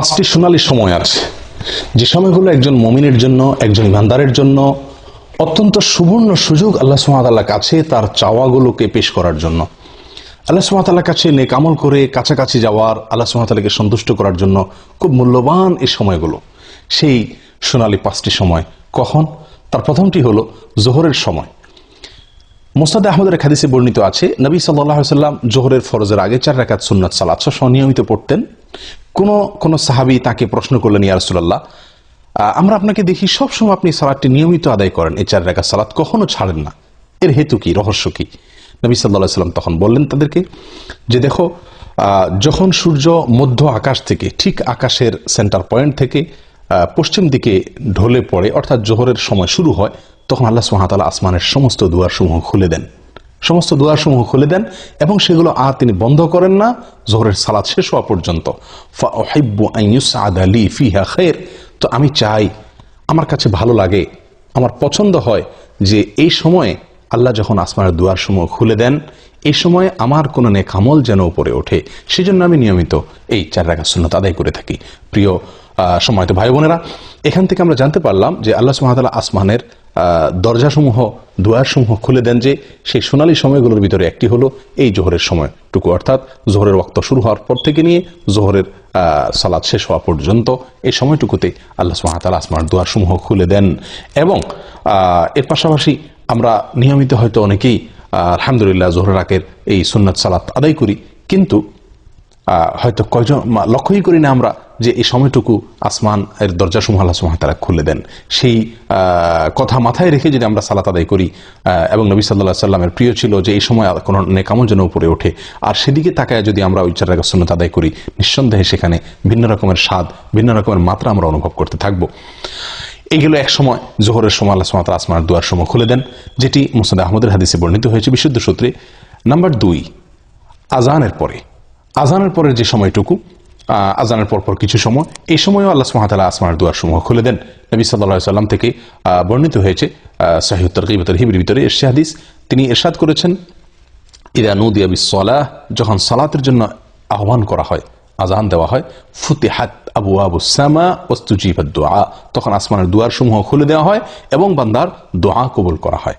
পাঁচটি সোনালি সময় আছে। যে সময়গুলো একজন মমিনের জন্য, একজন ইমানদারের জন্য অত্যন্ত সুবর্ণ সুযোগ আল্লাহ সুমাতাল্লাহ কাছে তার চাওয়াগুলোকে পেশ করার জন্য। আল্লাহ সুমাতাল্লাহ কাছে নেক আমল করে কাছাকাছি যাওয়ার, আল্লাহ সুমাতাল্লাহকে সন্তুষ্ট করার জন্য খুব মূল্যবান এই সময়গুলো। সেই সোনালী পাঁচটি সময় কখন? তার প্রথমটি হলো জোহরের সময়। মোস্তাদ আহমদের খাদিসে বর্ণিত আছে, নবী সাল্লাহ সাল্লাম জোহরের ফরজের আগে চার রাকাত সুন্নাত সালাত সহ নিয়মিত পড়তেন। কোন কোন সাহাবি তাকে প্রশ্ন করলেন, ইয়া রাসূলুল্লাহ আমরা আপনাকে দেখি সবসময় আপনি সালাদটি নিয়মিত আদায় করেন, এই চার রাকাত সালাত কখনো ছাড়েন না। এর হেতু কি? রহস্য কি? নবী সাল্লাহ সাল্লাম তখন বললেন তাদেরকে যে, দেখো যখন সূর্য মধ্য আকাশ থেকে, ঠিক আকাশের সেন্টার পয়েন্ট থেকে পশ্চিম দিকে ঢলে পড়ে, অর্থাৎ জোহরের সময় শুরু হয়, তখন আল্লাহ সুহাতালা আসমানের সমস্ত দুয়ারসমূহ খুলে দেন। সমস্ত দুয়ারসমূহ খুলে দেন এবং সেগুলো আর তিনি বন্ধ করেন না। জোহরের সালাদ শেষ হওয়া পর্যন্ত। খায়র তো আমি চাই আমার কাছে ভালো লাগে আমার পছন্দ হয় যে এই সময়ে আল্লাহ যখন আসমানের দুয়ারসমূহ খুলে দেন এই সময়ে আমার কোনো নেকামল যেন উপরে ওঠে। সেজন্য আমি নিয়মিত এই চার রাখা শূন্যতা আদায় করে থাকি। প্রিয় আহ, সময়ত ভাই বোনেরা এখান থেকে আমরা জানতে পারলাম যে আল্লাহ সুহামতাল্লাহ আসমানের দরজাসমূহ, দুয়ারসমূহ খুলে দেন যে সেই সোনালী সময়গুলোর ভিতরে একটি হলো এই জোহরের সময়টুকু। অর্থাৎ জোহরের ওক্ত শুরু হওয়ার পর থেকে নিয়ে জোহরের সালাদ শেষ হওয়া পর্যন্ত এই সময়টুকুতে আল্লাহ সুহামতাল্লাহ আসমানের দুয়ারসমূহ খুলে দেন এবং এর পাশাপাশি আমরা নিয়মিত হয়তো অনেকেই আলহামদুলিল্লাহ জোহরের রাকের এই সুন্নাত সালাত আদায় করি। কিন্তু হয়তো কয়জন লক্ষ্যই করি না আমরা যে এই সময়টুকু আসমান এর দরজা সমূহ আল্লাহ তাআলা খুলে দেন। সেই কথা মাথায় রেখে যদি আমরা সালাত আদায় করি এবং নবী সাল্লাহ সাল্লামের প্রিয় ছিল যে এই সময় কোনো নেকামল যেন উপরে ওঠে, আর সেদিকে তাকায় যদি আমরা ওই চার সুন্নাত আদায় করি, নিঃসন্দেহে সেখানে ভিন্ন রকমের স্বাদ, ভিন্ন রকমের মাত্রা আমরা অনুভব করতে থাকব। এগুলো এক সময়, জোহরের সময় আল্লাহ তাআলা আসমানের দুয়ার সময় খুলে দেন, যেটি মুসাদ আহমদের হাদিসে বর্ণিত হয়েছে বিশুদ্ধ সূত্রে। নাম্বার দুই আজানের পরে। আজানের পরের যে সময়টুকু আজানের পর পর কিছু সময়, এই সময়ও আল্লাহ সুহাতালা আসমার দুয়ার সমূহ খুলে দেন। নবী সাল্লাহ সাল্লাম থেকে বর্ণিত হয়েছে সাহিউত্তর কিবতর হিবির ভিতরে এরশে হাদিস। তিনি এরশাদ করেছেন, ইদা নদিয়া বিসলাহ যখন সালাতের জন্য আহ্বান করা হয়, আজান দেওয়া হয়, ফুতিহাত আবু আবু সামা ওস্তুজিবাদ দোয়া তখন আসমানের দুয়ার সমূহ খুলে দেওয়া হয় এবং বান্দার দোয়া কবুল করা হয়।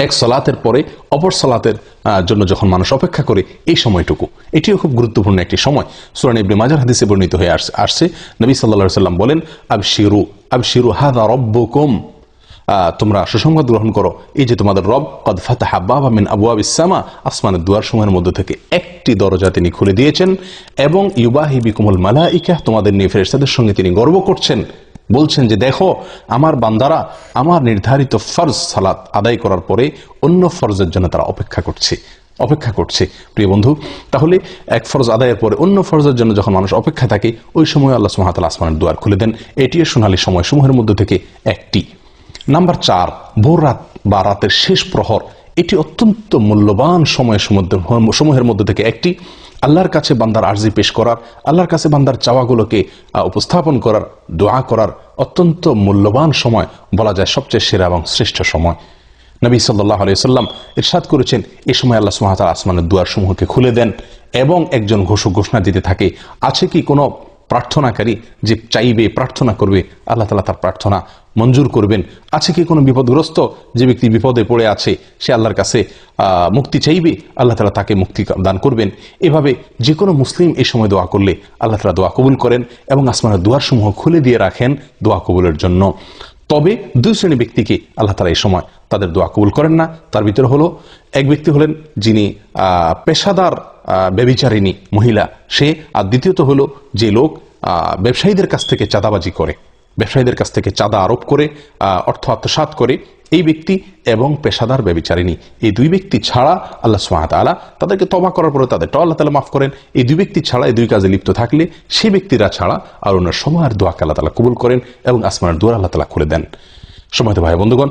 এক সলাতের পরে অপর সলাতের জন্য যখন মানুষ অপেক্ষা করে এই সময়টুকু। এটিও খুব গুরুত্বপূর্ণ একটি সময়। সুরান ইবনে মাজার হাদিসে বর্ণিত হয়ে আস- আসছে। নবী সাল্লা সাল্লাম বলেন আব শিরু আব শিরু হাদা রব্বকুম। তোমরা সুসংবাদ গ্রহণ করো। এই যে তোমাদের রব, কদ ফাতাহা বাবা মিন আবু আবিসামা আসমানের দুয়ার সময়ের মধ্যে থেকে একটি দরজা তিনি খুলে দিয়েছেন এবং ইউবাহি বিকুমুল মালাইকা, তোমাদের নিয়ে ফেরেশতাদের সঙ্গে তিনি গর্ব করছেন। বলছেন যে, দেখো, আমার বান্দারা আমার নির্ধারিত ফরজ সালাত আদায় করার পরে অন্য ফরজের জন্য তারা অপেক্ষা করছে অপেক্ষা করছে। প্রিয় বন্ধু, তাহলে এক ফরজ আদায়ের পরে অন্য ফরজের জন্য যখন মানুষ অপেক্ষা থাকে, ওই সময় আল্লাহ সুহাতাল আসমানের দুয়ার খুলে দেন। এটিও সোনালী সময় সমূহের মধ্যে থেকে একটি। নাম্বার চার, ভোর রাত বা রাতের শেষ প্রহর, এটি অত্যন্ত মূল্যবান সময় সমুদ্র- সমূহের মধ্যে থেকে একটি। আল্লাহর কাছে বান্দার আর্জি পেশ করার, আল্লাহর কাছে বান্দার চাওয়াগুলোকে উপস্থাপন করার, দোয়া করার অত্যন্ত মূল্যবান সময় বলা যায় সবচেয়ে সেরা এবং শ্রেষ্ঠ সময়। নবী সাল্লাহ আলাইসাল্লাম ইরশাদ করেছেন, এ সময় আল্লাহ সুহাতাল আসমানের দুয়ার সমূহকে খুলে দেন এবং একজন ঘোষক ঘোষণা দিতে থাকে, আছে কি কোনো প্রার্থনাকারী যে চাইবে, প্রার্থনা করবে, আল্লাহ তালা তার প্রার্থনা মঞ্জুর করবেন। আছে কি কোনো বিপদগ্রস্ত? যে ব্যক্তি বিপদে পড়ে আছে সে আল্লাহর কাছে মুক্তি চাইবে আল্লাহ তালা তাকে মুক্তি দান করবেন। এভাবে যে কোনো মুসলিম এই সময় দোয়া করলে আল্লাহ তালা দোয়া কবুল করেন এবং আসমানের দোয়ারসমূহ খুলে দিয়ে রাখেন দোয়া কবুলের জন্য। তবে দুই শ্রেণি ব্যক্তিকে আল্লাহ তালা এই সময় তাদের দোয়া কবুল করেন না। তার ভিতরে হলো এক ব্যক্তি হলেন যিনি পেশাদার আহ, ব্যভিচারিণী মহিলা সে আর দ্বিতীয়ত হলো যে লোক ব্যবসায়ীদের কাছ থেকে চাঁদাবাজি করে। ব্যবসায়ীদের কাছ থেকে চাঁদা আরোপ করে অর্থ আত্মসাত করে এই ব্যক্তি এবং পেশাদার ব্যবিচারিণী। এই দুই ব্যক্তি ছাড়া আল্লাহ সুমাত আলা তাদেরকে তবা করার পরে তাদের আল্লাহ তালা মাফ করেন। এই দুই ব্যক্তি ছাড়া, এই দুই কাজে লিপ্ত থাকলে সে ব্যক্তিরা ছাড়া আর অন্য সময়ের দোয়াকে আল্লাহ তালা কবুল করেন এবং আসমানের দোয়ার আল্লাহ তালা খুলে দেন। সময় ভাই বন্ধুগণ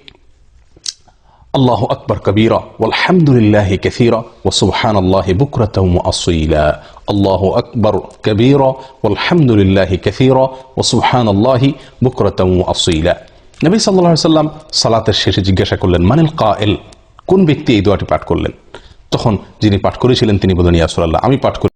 আল্লাহ আকবর কবীরা, ওয়ালহামদুলিল্লাহ কাসীরা, ওয়া সুবহানাল্লাহি বুকরাতাও মুআসসিলা আল্লাহু আকবর কবীরা, ওয়ালহামদুলিল্লাহ কাসীরা, ওয়া সুবহানাল্লাহি বুকরাতাও মুআসসিলা নবী সাল্লাল্লাহু সাল্লাম সালাতের শেষে জিজ্ঞাসা করলেন, মানিল কায়েল? কোন ব্যক্তি এই দোয়াটি পাঠ করলেন? তখন যিনি পাঠ করেছিলেন তিনি বলেন ইয়া রাসূলুল্লাহ, আমি পাঠ করি